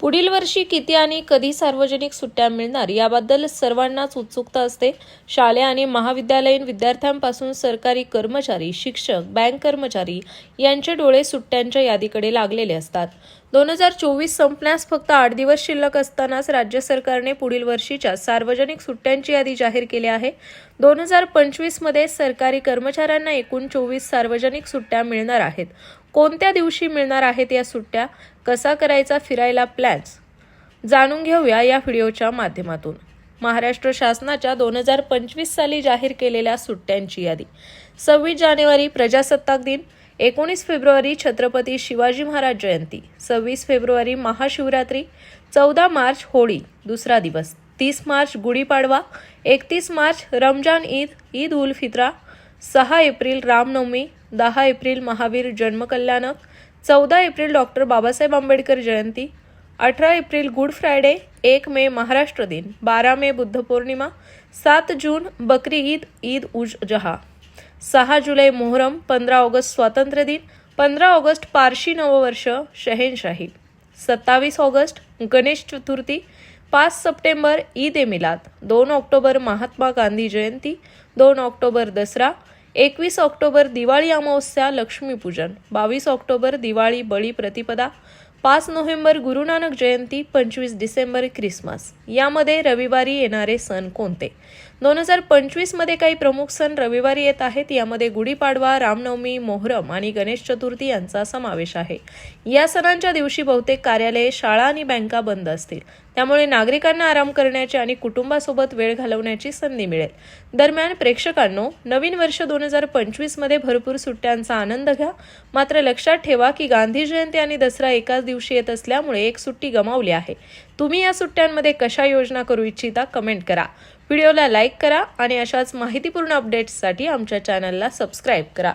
पुढील वर्षी किती आणि कधी सार्वजनिक सुट्ट्या मिळणार याबद्दल सर्वांनाच उत्सुकता असते. शालेय आणि महाविद्यालयीन विद्यार्थ्यांपासून सरकारी कर्मचारी शिक्षक बँक कर्मचारी यांचे डोळे सुट्ट्यांच्या यादीकडे लागलेले असतात. दोन हजार चोवीस संपण्यास फक्त आठ दिवस शिल्लक असतानाच राज्य सरकारने पुढील वर्षीच्या सार्वजनिक सुट्ट्यांची यादी जाहीर केली आहे. दोन हजार पंचवीसमध्ये सरकारी कर्मचाऱ्यांना एकूण चोवीस सार्वजनिक सुट्ट्या मिळणार आहेत. कोणत्या दिवशी मिळणार आहेत या सुट्ट्या? कसा करायचा फिरायला प्लॅन्स जाणून घेऊया या व्हिडिओच्या माध्यमातून. महाराष्ट्र शासनाच्या दोन हजार पंचवीस साली जाहीर केलेल्या सुट्ट्यांची यादी. सव्वीस जानेवारी प्रजासत्ताक दिन एकोणीस फेब्रुवारी छत्रपती शिवाजी महाराज जयंती सव्वीस फेब्रुवारी महाशिवरात्री चौदा मार्च होळी दुसरा दिवस तीस मार्च गुढीपाडवा एकतीस मार्च रमजान ईद ईद उल फित्रा सहा एप्रिल रामनवमी दहा एप्रिल महावीर जन्मकल्याणक चौदा एप्रिल डॉक्टर बाबासाहेब आंबेडकर जयंती अठरा एप्रिल गुड फ्रायडे एक मे महाराष्ट्र दिन बारा मे बुद्ध पौर्णिमा सात जून बकरी ईद ईद उज जहा. सहा जुलै मोहरम पंधरा ऑगस्ट स्वातंत्र्य दिन पंधरा ऑगस्ट पारशी नववर्ष शहेनशाही. सत्तावीस ऑगस्ट गणेश चतुर्थी पाच सप्टेंबर ईद ए मिलाद. दोन ऑक्टोबर महात्मा गांधी जयंती. दोन ऑक्टोबर दसरा. एकवीस ऑक्टोबर दिवाळी अमावस्या लक्ष्मीपूजन बावीस ऑक्टोबर दिवाळी बळी प्रतिपदा. पाच नोव्हेंबर गुरुनानक जयंती पंचवीस डिसेंबर ख्रिसमस. यामध्ये रविवारी येणारे सण कोणते? दोन हजार पंचवीसमध्ये काही प्रमुख सण रविवारी येत आहेत. यामध्ये गुढीपाडवा रामनवमी मोहरम आणि गणेश चतुर्थी यांचा समावेश आहे. या सणांच्या दिवशी बहुतेक कार्यालये शाळा आणि बँका बंद असतील. त्यामुळे नागरिकांना आराम करण्याची आणि कुटुंबासोबत वेळ घालवण्याची संधी मिळेल. दरम्यान प्रेक्षकांनो नवीन वर्ष दोन हजार पंचवीसमध्ये भरपूर सुट्ट्यांचा आनंद घ्या. मात्र लक्षात ठेवा की गांधी जयंती आणि दसरा एकाच दिवशी येत असल्यामुळे एक सुट्टी गमावली आहे. तुम्ही या सुट्ट्यांमध्ये कशा योजना करू इच्छिता कमेंट करा. व्हिडिओला लाईक करा आणि अशाच माहितीपूर्ण अपडेट्ससाठी आमच्या चॅनलला सबस्क्राईब करा.